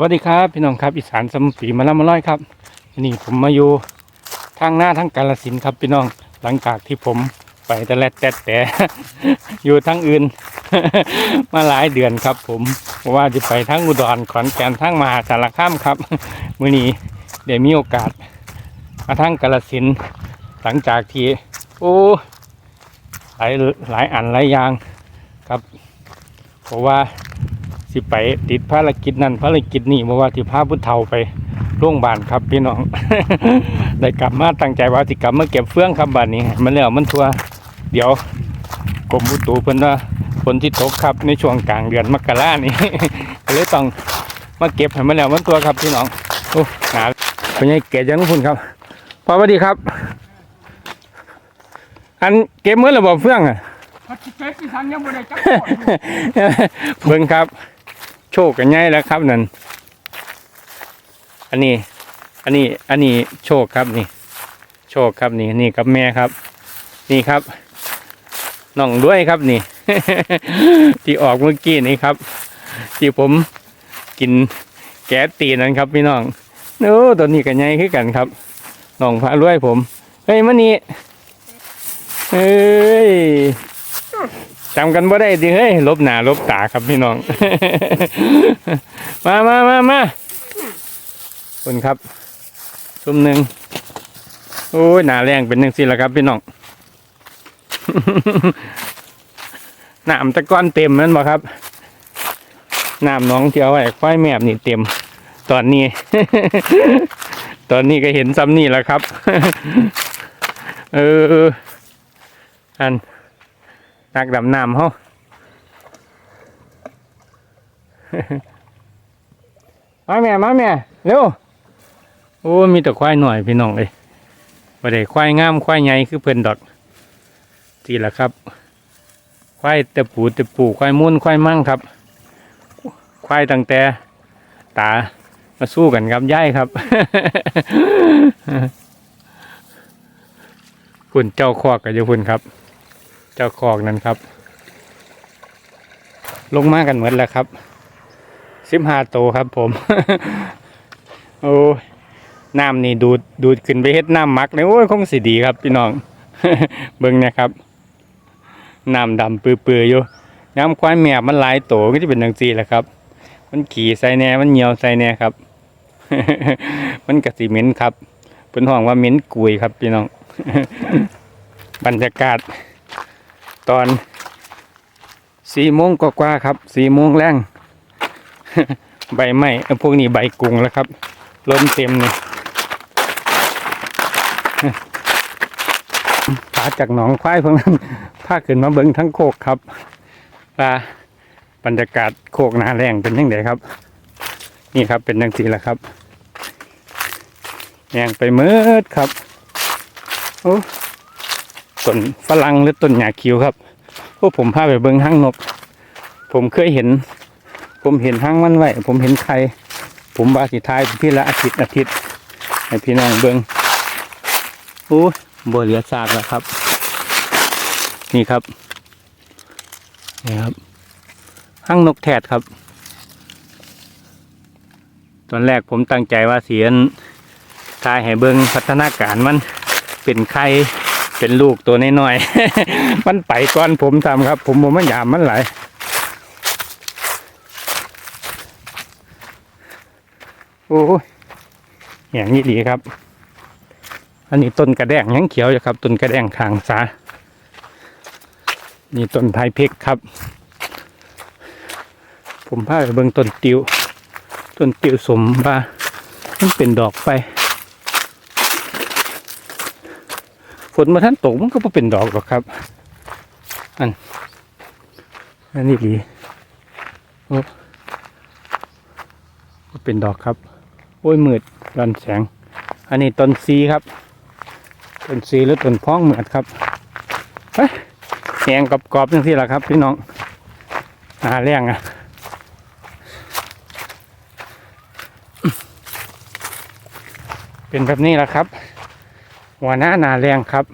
วัสดีครับ พี่น้องครับอีสานสมปีมาละมาร้อยครับนี่ผมมาอยู่ทางหน้าทางกาลสินครับพี่น้องหลังจากที่ผมไปแต่แลดแต่แต่อยู่ทางอื่น มาหลายเดือนครับ ผมเพราะว่าจะไปทั้งอุดรขอนแก่นทั้งมหาสารคามครับมื่อนี้เดี๋ยวมีโอกาสมาทั้งกาลสินหลังจากที่โอ้หลายหลายอันหลายอย่างครับเพราะว่า สิไปติดภารกิจนั้นภารกิจนี้เพราว่าที่พาพุทธเฒ่าไปโรงพยาบาลครับพี่น้อง ได้กลับมาตั้งใจว่าสิกลับมาเก็บเฟื่องครับบัดนี้ให้มันแล้วมันทัวเดี๋ยวกรมอุตุเพิ่นว่าฝนที่ตกครับในช่วงกลางเดือนมกรานี่ก็เลยต้องมาเก็บให้มันแล้วมันตัวครับพี่น้องโอ้หนาเป็นไงเกศยังพุ่นครับพอสวัสดีครับ อันเก็บเมื่อระบบเฟื่องอะพัดเฟสที่ทันยังไม่ได้จับเบิ่งครับ โชคกันใหญ่แล้วครับนั่นอันนี้ อันนี้ อันนี้โชคครับนี่ โชคครับนี่นี่กับแม่ครับ นี่ครับน้องด้วยครับนี่ ที่ออกเมื่อกี้นี่ครับ ที่ผมกินแก๊สตีนั่นครับพี่น้องโอ้ตัวนี้กันใหญ่ขึ้นกันครับน้องพาด้วยผมเฮ้ยมันนี่เฮ้ย จำกันบ่ได้ดิเฮ้ยลบหนาลบตาครับพี่น้อง มามามามาคุณครับซุ่มหนึ่งโอ้ยหนาแรงเป็นหนึ่งสิละครับพี่น้องหน้ำตะก้อนเต็มนั่นบ่ครับหน้ำหน้องเที่เอาไว้ควายแมบนี่เต็ม ตอนนี้ ตอนนี้ก็เห็นซ้ำนี่แล้วครับ เอออัน นักดำน้ำเขามาแม่มาแม่เร็วโอ้มีแต่ควายหน่อยพี่น้องเลยบ่ได้ควายงามควายใหญ่คือเพิ่นดอกทีละครับ ควายตะปูตะปูควายมุ่นควายมั่งครับ ควายตั้งแต่ตามาสู้กันครับย่ายครับคุณเจ้าคอกกับเจ้าคุณครับ เจ้าคอกนั่นครับ ลงมากันเหมดแล้วครับสิบห้าโตครับผม โอ้น้ำนี่ดูดดูดขึ้นไปเฮ็ดน้ำมักเลยโอ้ยคงสิดีครับพี่น้อง เบิ่งนะครับน้ำดำปื้อๆอยู่น้ำควายแมบมันหลายโตก็จะเป็นดังซีแหละครับ มันขี่ใส่แน่มันเหี่ยวใส่แน่ครับ มันกระสีเหม็นครับเป็นห้องว่าเหม็นกุยครับพี่น้อง บรรยากาศ ตอนสี่โมงกว่าๆครับสี่โมงแรงใบไม้พวกนี้ใบกุ้งแล้วครับล้นเต็มเลยพาจากหนองควายพวกนั้นพาขึ้นมาเบิ้งทั้งโคกครับว่าบรรยากาศโคกนาแรงเป็นยังไงครับ นี่ครับเป็นยังสีแหละครับแรงไปเมืดครับโอ้ ต้นฝรั่งหรือต้นหญ้าคิวครับพวกผมพาไปเบิ้งห้างนก ผมเคยเห็น ผมเห็นห้างมันไว้ ผมเห็นใคร ผมบาสิทายพี่ละอาทิตย์อาทิตย์ให้พี่น้องเบิ้งโอ้ยบ่เหลือซากแล้วครับ นี่ครับนี่ครับห้างนกแถดครับ ตอนแรกผมตั้งใจว่าเสียนทายให้เบิ้งพัฒนาการมันเป็นไข่ เป็นลูกตัวน้อยๆ มันไปก่อนผมทำครับ ผมผมไม่ยามมันหลยโอ้ยอย่างนี้ดีครับ อันนี้ต้นกระแดงยังเขียวอยู่ครับ ต้นกระแดงขางสานี่ต้นไทยเพกครับ ผมพาไปเบิ่งต้นติว ต้นติวสมว่ามันเป็นดอกไป ฝนมาท่านตกมันก็บ่เป็นดอกหรอกครับ อันอันนี้ดีโอ้เป็นดอกครับ โอ้ยมืดย้อนแสง อันนี้ต้นซีครับต้นซีหรือต้นพ้องเหมือดครับเฮ้ยแหงกรอบๆจังที่ละครับ พี่น้องหาแรงอะเป็นแบบนี้แหละครับ หัวหน้านาแรงครับ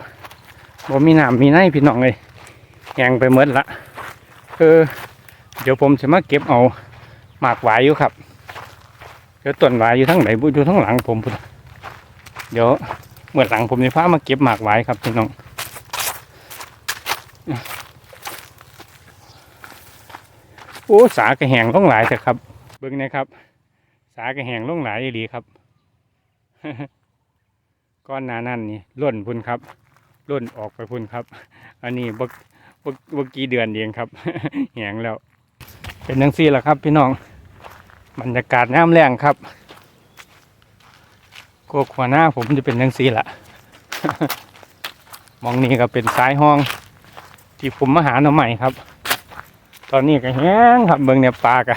บ่มีน้ำมีในพี่น้องเลยแหงไปหมดละเออเดี๋ยวผมจะมาเก็บเอาหมากหวายอยู่ครับเดี๋ยวต้นหวายอยู่ทั้งไหนบุอยู่ทั้งหลังผมเดี๋ยวเมื่อหลังผมจะพามาเก็บหมากหวายครับพี่น้องโอ้สากระแหงล่องหลายแต่ครับ เบิ่งนะครับ สากระแหงล่องหลายดีครับ ก้อนหนานั่นนี่ล่นพุ่นครับล่นออกไปพุ่นครับ อันนี้บกบกบกกี่เดือนเองครับแหงแล้ว เป็นจังซี่แหละครับ พี่น้องบรรยากาศน้ำแรงครับโกขวาหน้าผมจะเป็นจังซี่ละมองนี่ก็เป็นสายห้อง ที่ผมมาหาหน่อใหม่ครับ ตอนนี้ก็แห้งครับเบิ่งเนี่ยปลากะ